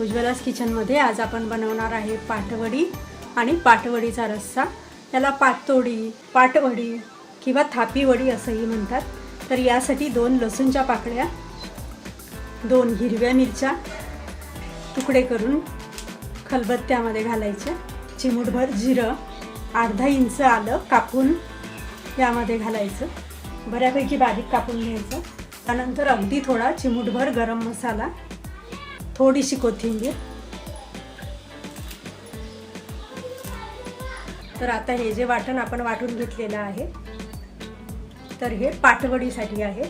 उज्ज्वलास किचनमध्ये आज आपण बनवणार आहे पाटवडी आणि पाटवडीचा रस्सा. याला पातोडी पाटवडी किंवा थापीवडी असंही म्हणतात. तर यासाठी दोन लसूणच्या पाकळ्या दोन हिरव्या मिरच्या तुकडे करून खलबत्त्यामध्ये घालायचे. चिमूटभर जिरं अर्धा इंच आलं कापून यामध्ये घालायचं. बऱ्यापैकी बारीक कापून घ्यायचं. त्यानंतर अगदी थोडा चिमूटभर गरम मसाला थोडीशी कोथिंबीर. तर आता हे जे वाटण आपण वाटून घेतलेलं आहे तर हे पाटवडीसाठी आहे.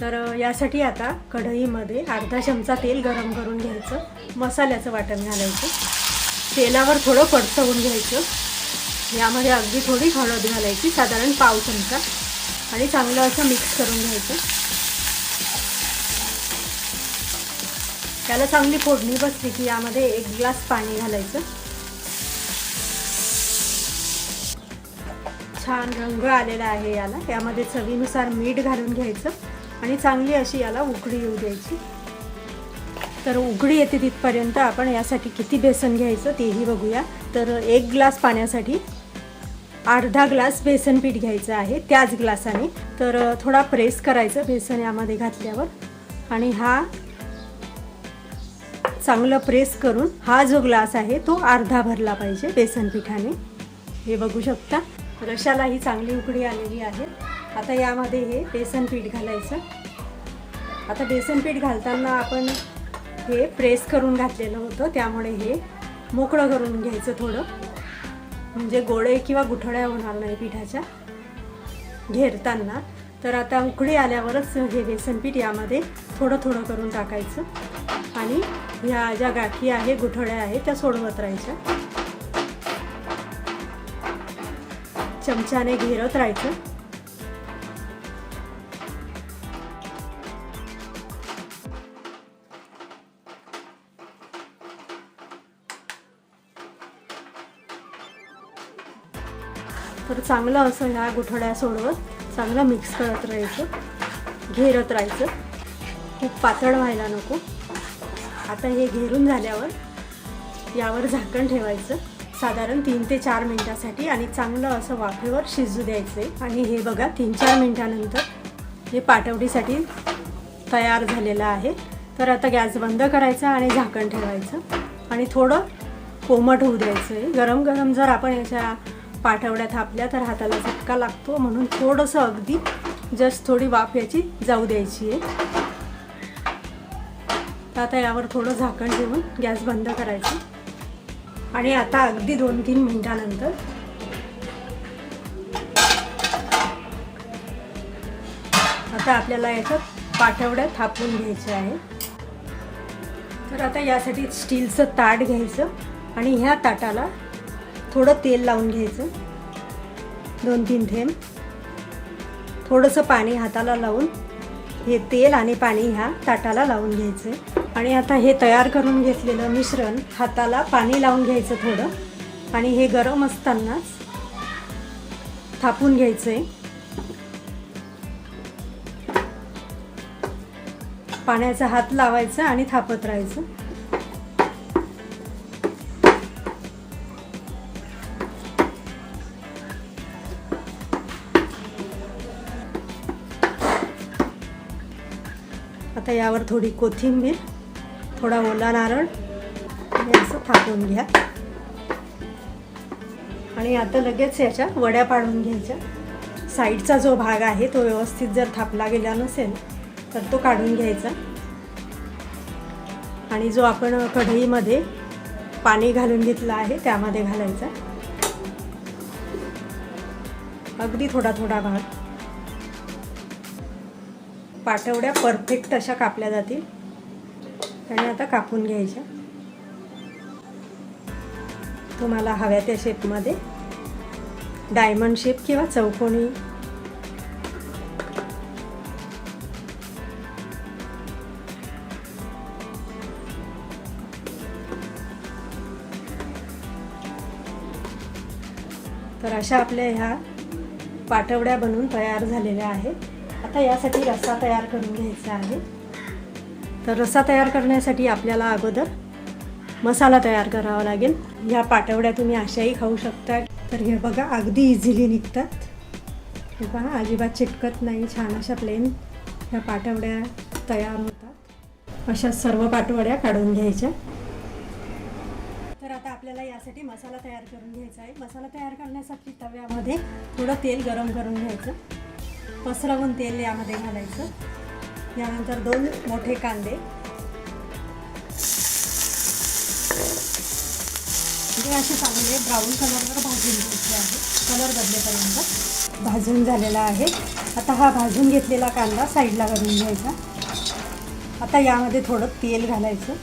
तर यासाठी आता कढईमध्ये अर्धा चमचा तेल गरम करून घ्यायचं मसाल्याचं वाटण घालायचं. तेलावर थोडं परतवून घ्यायचं. यामध्ये अगदी थोडी हळद घालायची साधारण पाव चमचा. आणि चांगलं असं मिक्स करून घ्यायचं. त्याला चांगली फोडणी बसली की यामध्ये एक ग्लास पाणी घालायचं. छान रंग आलेला आहे याला. यामध्ये चवीनुसार मीठ घालून घ्यायचं आणि चांगली अशी याला उघडी येऊ द्यायची. तर उघडी येते तिथपर्यंत आपण यासाठी किती बेसन घ्यायचं तेही बघूया. तर एक ग्लास पाण्यासाठी अर्धा ग्लास बेसन पीठ घ्यायचं आहे त्याच ग्लासाने. तर थोडा प्रेस करायचं बेसन यामध्ये घातल्यावर. आणि हा चांगलं प्रेस करून हा जो ग्लास आहे तो अर्धा भरला पाहिजे बेसन पिठाने. हे बघू शकता. रशाला ही चांगली उकडी आलेली आहे. आता यामध्ये हे बेसन पीठ घालायचं. आता बेसन पीठ घालताना आपण हे प्रेस करून घातलेलं होतं. त्यामुळे हे मोकळं करून घ्यायचं थोडं. म्हणजे गोळे किंवा गुठळ्या होणार नाही पिठाच्या. घेरताना. तर आता उकडी आल्यावरच हे बेसन पीठ यामध्ये थोडं थोडं करून टाकायचं. आणि ह्या ज्या गाठी आहे गुठळ्या आहे त्या सोडवत राहायच्या. चमच्याने घेरत राहायचं. तर चांगलं असं ह्या गुठळ्या सोडवत चांगलं मिक्स करत राहायचं. घेरत राहायचं. खूप पातळ व्हायला नको. आता हे घेरून झाल्यावर यावर झाकण ठेवायचं. साधारण तीन ते चार मिनटासाठी आणि चांगलं असं वाफेवर शिजू द्यायचं आणि हे बघा तीन चार मिनटानंतर हे पाटवडीसाठी तयार झालेलं आहे. तर आता गॅस बंद करायचा आणि झाकण ठेवायचं. आणि थोडं कोमट होऊ द्यायचं आहे गरम गरम जर आपण याच्या पाठवड्या थापल्या तर हाताला झटका लागतो. म्हणून थोडंसं अगदी जस्ट थोडी वाफ याची जाऊ द्यायची आहे. तर आता यावर थोडं झाकण ठेवून गॅस बंद करायचं. आणि आता अगदी दोन तीन मिनिटानंतर आता आपल्याला याच्यात पाठवड्या थापून घ्यायचे आहे. तर आता यासाठी स्टीलचं ताट घ्यायचं आणि ह्या ताटाला थोडं तेल लावून घ्यायचं. दोन तीन थेंब. थोडंसं पाणी हाताला लावून हे तेल आणि पाणी ह्या ताटाला लावून घ्यायचं. आणि आता हे तयार करून घेतलेलं मिश्रण हाताला पाणी लावून घ्यायचं थोडं. आणि हे गरम असतानाच थापून घ्यायचं आहे पाण्याचा हात लावायचा आणि थापत राहायचं. आता यावर थोडी कोथिंबीर थोडा ओला नारळ आणि असं थापून घ्या. आणि आता लगेच याच्या वड्या पाडून घ्यायच्या. साईडचा जो भाग आहे तो व्यवस्थित जर थापला गेला नसेल तर तो काढून घ्यायचा. आणि जो आपण कढईमध्ये पाणी घालून घेतलं आहे त्यामध्ये घालायचा. अगदी थोडा थोडा भाग. पाटवड्या परफेक्ट अशा कापल्या जातील. आणि आता कापून घ्यायच्या तुम्हाला हव्या त्या शेपमध्ये डायमंड शेप किंवा चौकोनी. तर अशा आपल्या ह्या पाटवड्या बनवून तयार झालेल्या आहेत. आता यासाठी रस्सा तयार करून घ्यायचा आहे. तर रस्सा तयार करण्यासाठी आपल्याला अगोदर मसाला तयार करावा लागेल. ह्या पाटवड्या तुम्ही अशाही खाऊ शकता. तर हे बघा अगदी इझिली निघतात. हे पहा अजिबात चिटकत नाही छान अशा प्लेन ह्या पाटवड्या तयार होतात. अशा सर्व पाटवड्या काढून घ्यायच्या. तर आता आपल्याला यासाठी मसाला तयार करून घ्यायचा आहे. मसाला तयार करण्यासाठी तव्यामध्ये थोडं तेल गरम करून घ्यायचं. पसरवून तेल यामध्ये घालायचं. यानंतर दोन मोठे कांदे. हे असे चांगले ब्राऊन कलरवर भाजून घ्यायचे आहे. कलर बदलेपर्यंत भाजून झालेला आहे. आता हा भाजून घेतलेला कांदा साईडला करून घ्यायचा. आता यामध्ये थोडं तेल घालायचं.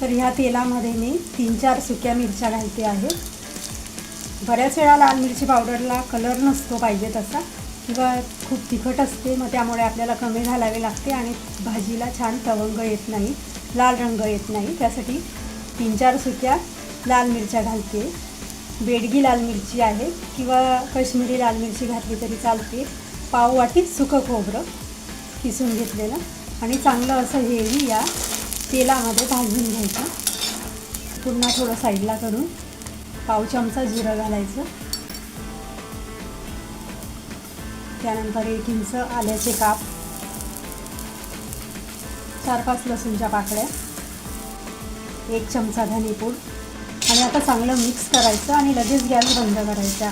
तर ह्या तेलामध्ये मी तीन चार सुक्या मिरच्या घालते आहे. बऱ्याच वेळा लाल मिरची पावडरला कलर नसतो पाहिजे तसा. किंवा खूप तिखट असते मग त्यामुळे आपल्याला कमी घालावे लागते आणि भाजीला छान तवंग येत नाही लाल रंग येत नाही. त्यासाठी तीन चार सुक्या लाल मिरच्या घालते. बेडगी लाल मिरची आहे किंवा कश्मीरी लाल मिरची घातली तरी चालते. पाव वाटी सुकं खोबरं किसून घेतलेलं आणि चांगलं असं हेही या तेलामध्ये भाजून घ्यायचं. पुन्हा थोडं साईडला करून पाव चमचा जिरं घालायचं. त्यानंतर एक इंच आल्याचे काप चार पाच लसूणच्या पाकळ्या एक चमचा धनेपूड आणि आता चांगलं मिक्स करायचं आणि लगेच गॅस बंद करायचा.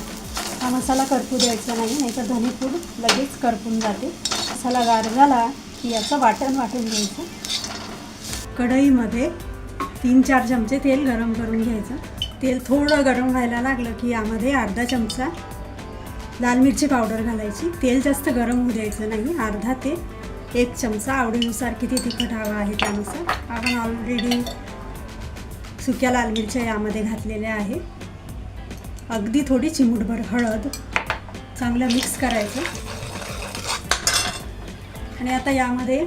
हा मसाला करपू द्यायचा नाही नाहीतर धनेपूड लगेच करपून जाते. मसाला गार झाला की याचं वाटण वाटून घ्यायचं. कढईमध्ये तीन चार चमचे तेल गरम करून घ्यायचं. तेल थोडं गरम व्हायला लागलं की यामध्ये अर्धा चमचा लाल मिरची पावडर घालायची. तेल जास्त गरम होऊ द्यायचं नाही. अर्धा ते एक चमचा आवडीनुसार किती तिखट हवा आहे त्यानुसार. आपण ऑलरेडी सुक्या लाल मिरच्या यामध्ये घातलेल्या आहे अगदी थोडी चिमूटभर हळद चांगलं मिक्स करायचं. आणि आता यामध्ये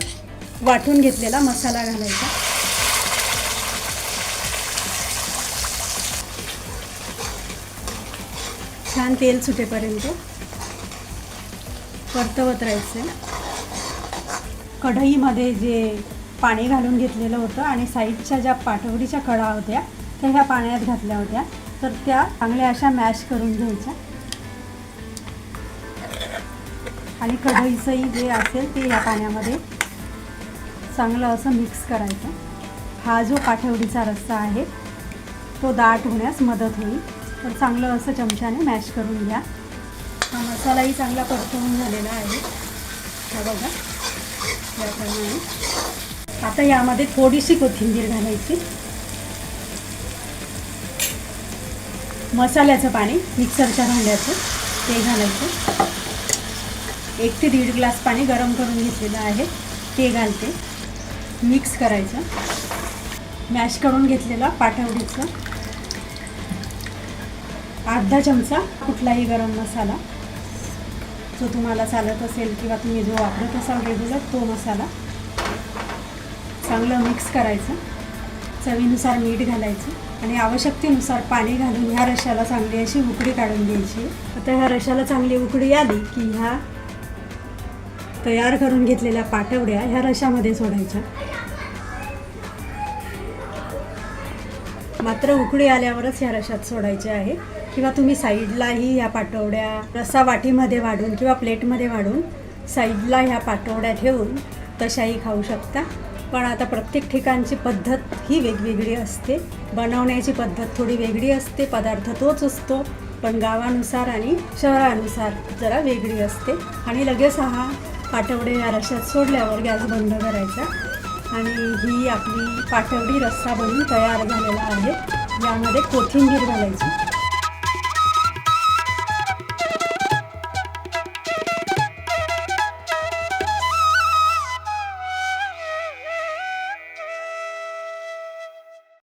वाटून घेतलेला मसाला घालायचा. छान तेल सुटेपर्यंत परतवत राहायचं. कढईमध्ये जे पाणी घालून घेतलेलं होतं आणि साईडच्या ज्या पाटवडीच्या कडा होत्या त्या ह्या पाण्यात घातल्या होत्या. तर त्या चांगल्या अशा मॅश करून घ्यायच्या. आणि कढईचंही जे असेल ते या पाण्यामध्ये चांगलं असं मिक्स करायचं. हा जो पाठवडीचा रस्सा आहे तो दाट होण्यास मदत होईल. तर चांगलं असं चमच्याने मॅश करून घ्या. हा मसालाही चांगला परतवून झालेला आहे. हा बघा याप्रमाणे आता यामध्ये थोडीशी कोथिंबीर घालायची. मसाल्याचं पाणी मिक्सरच्या भांड्याचं ते घालायचं. एक ते दीड ग्लास पाणी गरम करून घेतलेलं आहे ते घालते. मिक्स करायचं. मॅश करून घेतलेला पाठवडीचं अर्धा चमचा कुठलाही गरम मसाला जो तुम्हाला चालत असेल किंवा तुम्ही जो वापरत असाल रेग्युलर तो मसाला चांगलं मिक्स करायचं. चवीनुसार मीठ घालायचं आणि आवश्यकतेनुसार पाणी घालून ह्या रशाला चांगली अशी उकडी काढून द्यायची आता ह्या रशाला चांगली उकडी आली की ह्या तयार करून घेतलेल्या पाटवड्या ह्या रशामध्ये सोडायच्या. मात्र उकडी आल्यावरच ह्या रशात सोडायचे आहे. किंवा तुम्ही साईडलाही ह्या पाटवड्या रसा वाटीमध्ये वाढून किंवा प्लेटमध्ये वाढून साईडला ह्या पाटवड्या ठेवून तशाही खाऊ शकता. पण आता प्रत्येक ठिकाणची पद्धत ही वेगवेगळी असते. बनवण्याची पद्धत थोडी वेगळी असते. पदार्थ तोच असतो. पण गावानुसार आणि शहरानुसार जरा वेगळी असते. आणि लगेच हा पाटवडे या रशात सोडल्यावर गॅस बंद करायचा. आणि ही आपली पाटवडी रस्सा बनून तयार झालेला आहे. यामध्ये कोथिंबीर घालायची.